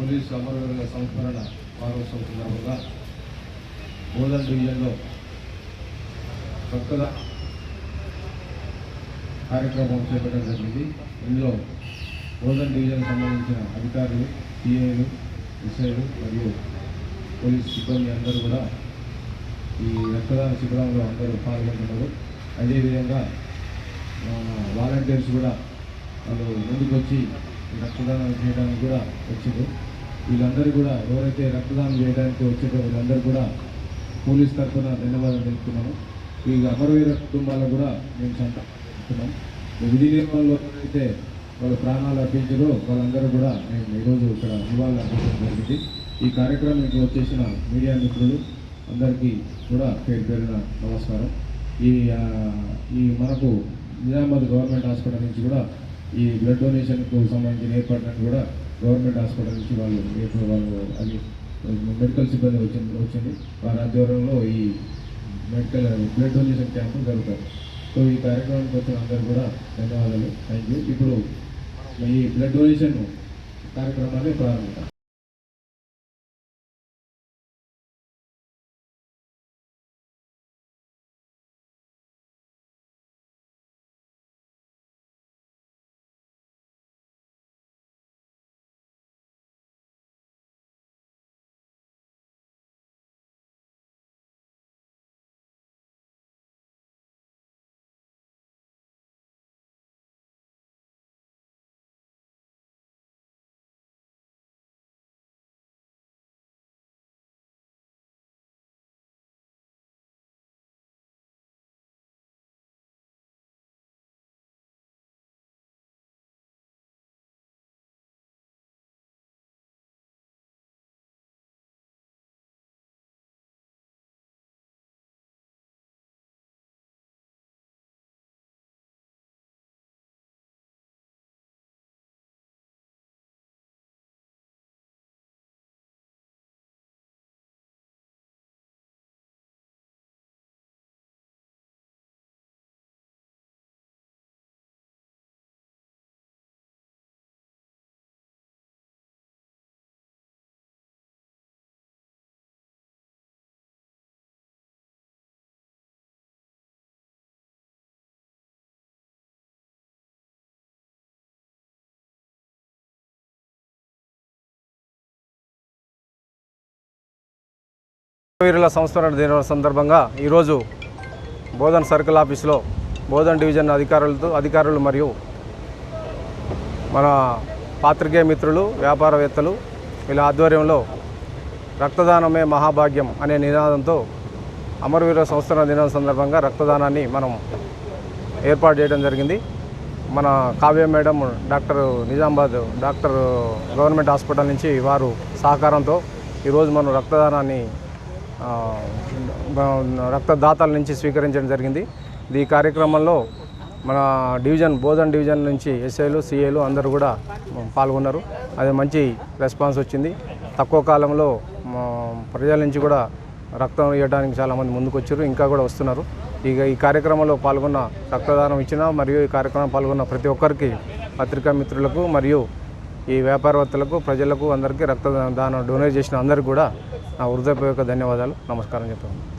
Police అమరవీరుల సంస్మరణ వారోత్సవం సందర్భంగా బోధన్ డివిజన్లో కొత్తగా కార్యక్రమం చేపట్టడం జరిగింది. ఇందులో బోధన్ డివిజన్ సంబంధించిన అధికారులు సిఐలు ఎస్ఐలు మరియు పోలీస్ సిబ్బంది అందరూ కూడా ఈ రక్తదాన శిబిరంలో అందరూ పాల్గొంటున్నారు. అదేవిధంగా వాలంటీర్స్ కూడా వాళ్ళు ముందుకు వచ్చి రక్తదానం చేయడానికి కూడా వచ్చింది వీళ్ళందరూ కూడా ఎవరైతే రక్తదానం చేయడానికి వచ్చారో వీళ్ళందరూ కూడా పోలీస్ తరఫున ధన్యవాదాలు తెలుపుతున్నాము. ఈ అమరవీర కుటుంబాలకు కూడా మేము సంతాస్తున్నాం విధి నిర్వహణలో ఎవరైతే వాళ్ళ ప్రాణాలు అర్పించారో వాళ్ళందరూ కూడా మేము ఈరోజు ఇక్కడ నివాళులు అర్పించడం జరిగింది. ఈ కార్యక్రమానికి వచ్చేసిన మీడియా మిత్రులు అందరికీ కూడా పేరు పేరున నమస్కారం. ఈ ఈ మనకు నిజామాబాద్ గవర్నమెంట్ హాస్పిటల్ నుంచి కూడా ఈ బ్లడ్ డొనేషన్కు సంబంధించిన ఏర్పాట్లను కూడా గవర్నమెంట్ హాస్పిటల్ నుంచి వాళ్ళు ఇప్పుడు వాళ్ళు అది మెడికల్ సిబ్బంది వచ్చింది వచ్చింది. వారి ఆధ్వర్యంలో ఈ మెడికల్ బ్లడ్ డొనేషన్ క్యాంపు జరుగుతారు. సో ఈ కార్యక్రమానికి వచ్చిన అందరూ కూడా ధన్యవాదాలు. థ్యాంక్ యూ ఇప్పుడు ఈ బ్లడ్ డొనేషన్ కార్యక్రమాన్ని ప్రారంభిస్తాం వీరుల సంస్మరణ దినం సందర్భంగా ఈరోజు బోధన్ సర్కిల్ ఆఫీస్లో బోధన్ డివిజన్ అధికారులతో అధికారులు మరియు మన పాత్రికేయ మిత్రులు వ్యాపారవేత్తలు వీళ్ళ ఆధ్వర్యంలో రక్తదానమే మహాభాగ్యం అనే నినాదంతో అమరవీర సంస్మరణ దినం సందర్భంగా రక్తదానాన్ని మనం ఏర్పాటు చేయడం జరిగింది. మన Kavya madam doctor Nizamabad doctor government hospital నుంచి వారు సహకారంతో ఈరోజు మనం రక్తదానాన్ని రక్తదాతల నుంచి స్వీకరించడం జరిగింది. ఈ కార్యక్రమంలో మన డివిజన్ బోధన్ డివిజన్ నుంచి ఎస్ఐలు సిఐలు అందరూ కూడా పాల్గొన్నారు. అది మంచి రెస్పాన్స్ వచ్చింది. తక్కువ కాలంలో మా ప్రజల నుంచి కూడా రక్తం ఇవ్వడానికి చాలామంది ముందుకు వచ్చారు ఇంకా కూడా వస్తున్నారు. ఇక ఈ కార్యక్రమంలో పాల్గొన్న రక్తదానం ఇచ్చిన మరియు ఈ కార్యక్రమం పాల్గొన్న ప్రతి ఒక్కరికి పత్రికా మిత్రులకు మరియు ఈ వ్యాపారవేత్తలకు ప్రజలకు అందరికీ రక్తదానం డొనేట్ చేసిన అందరికీ కూడా నా హృదయపూర్వక ధన్యవాదాలు. నమస్కారం చెప్పాను